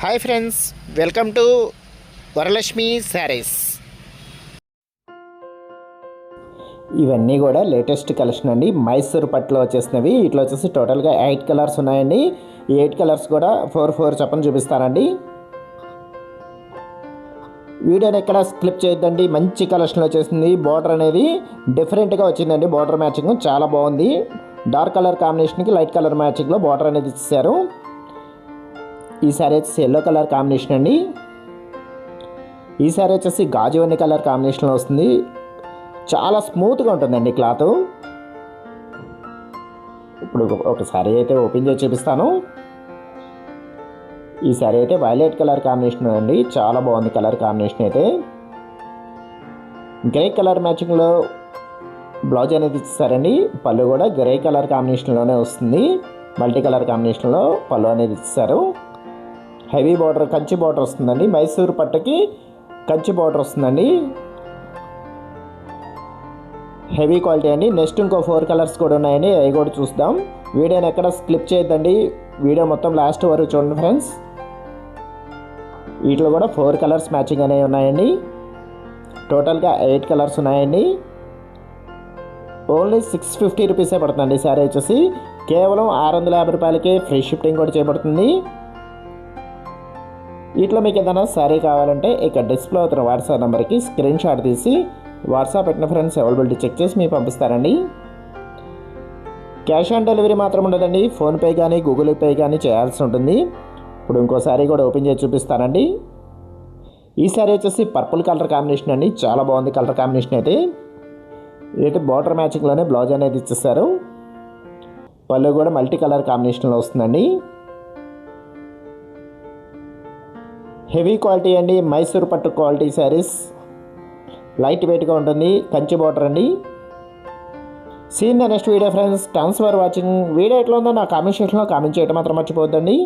Hi friends welcome to Varalakshmi saris. ఇవన్నీ కూడా latest collection అండి. మైసూర్ పట్టులో వచ్చేసినవి. ఇట్లా వచ్చేసి టోటల్గా ఎయిట్ కలర్స్ ఉన్నాయండి. ఈ ఎయిట్ కలర్స్ కూడా ఫోర్ ఫోర్ చెప్పని చూపిస్తానండి. వీడియోని ఎక్కడ స్క్లిప్ చేయొద్దండి. మంచి కలెక్షన్ వచ్చేసింది. బార్డర్ అనేది డిఫరెంట్గా వచ్చిందండి. బార్డర్ మ్యాచింగ్ చాలా బాగుంది. డార్క్ కలర్ కాంబినేషన్కి లైట్ కలర్ మ్యాచింగ్లో బార్డర్ అనేది ఇచ్చారు ఈ సారీ వచ్చేసి ఎల్లో కలర్ కాంబినేషన్ అండి. ఈ సారీ వచ్చేసి గాజువన్ని కలర్ కాంబినేషన్లో వస్తుంది. చాలా స్మూత్గా ఉంటుందండి క్లాత్ ఇప్పుడు ఒకసారి అయితే ఓపెన్ చేసి చూపిస్తాను. ఈ సారీ అయితే వైలెట్ కలర్ కాంబినేషన్ అండి. చాలా బాగుంది కలర్ కాంబినేషన్ అయితే. గ్రే కలర్ మ్యాచింగ్లో బ్లౌజ్ అనేది ఇస్తారండి పళ్ళు కూడా గ్రే కలర్ కాంబినేషన్లోనే వస్తుంది. మల్టీ కలర్ కాంబినేషన్లో పళ్ళు అనేది ఇస్తారు హెవీ బార్డర్ కంచి బార్డర్ వస్తుందండి. మైసూర్ పట్టుకి కంచి బార్డర్ వస్తుందండి. హెవీ క్వాలిటీ అండి. నెక్స్ట్ ఇంకో ఫోర్ కలర్స్ కూడా ఉన్నాయండి. అవి కూడా చూద్దాం. వీడియోని ఎక్కడ స్క్లిప్ చేయొద్దండి. వీడియో మొత్తం లాస్ట్ వరకు చూడండి ఫ్రెండ్స్. వీటిలో కూడా ఫోర్ కలర్స్ మ్యాచింగ్ అనేవి ఉన్నాయండి. టోటల్గా ఎయిట్ కలర్స్ ఉన్నాయండి. ఓన్లీ సిక్స్ ఫిఫ్టీ రూపీసే పడుతుందండి సారీ వచ్చేసి. కేవలం ఆరు వందల యాభై రూపాయలకే ఫ్రీ షిఫ్టింగ్ కూడా చేయబడుతుంది. వీటిలో మీకు ఏదైనా శారీ కావాలంటే ఇక డిస్ప్లే అవుతున్న వాట్సాప్ నెంబర్కి స్క్రీన్ షాట్ తీసి వాట్సాప్ పెట్టిన ఫ్రెండ్స్ అవైలబిలిటీ చెక్ చేసి మీకు పంపిస్తారండి. క్యాష్ ఆన్ డెలివరీ మాత్రం ఉండదండి. ఫోన్పే కానీ గూగుల్ పే కానీ చేయాల్సి ఉంటుంది. ఇప్పుడు ఇంకో కూడా ఓపెన్ చేసి చూపిస్తానండి. ఈ శారీ వచ్చేసి పర్పుల్ కలర్ కాంబినేషన్ అండి. చాలా బాగుంది కలర్ కాంబినేషన్ అయితే. ఏంటి బార్డర్ మ్యాచింగ్లోనే బ్లౌజ్ అనేది ఇచ్చేస్తారు పళ్ళు కూడా మల్టీ కలర్ కాంబినేషన్లో వస్తుందండి. హెవీ క్వాలిటీ అండి మైసూర్ పట్టు క్వాలిటీ శారీస్. లైట్ వెయిట్గా ఉంటుంది కంచి బార్డర్ అండి. See in the next video friends thanks for watching video ఎట్లా ఉందో నా కామెంట్ సెక్షన్లో కామెంట్ చేయడం మాత్రం మర్చిపోవద్దండి.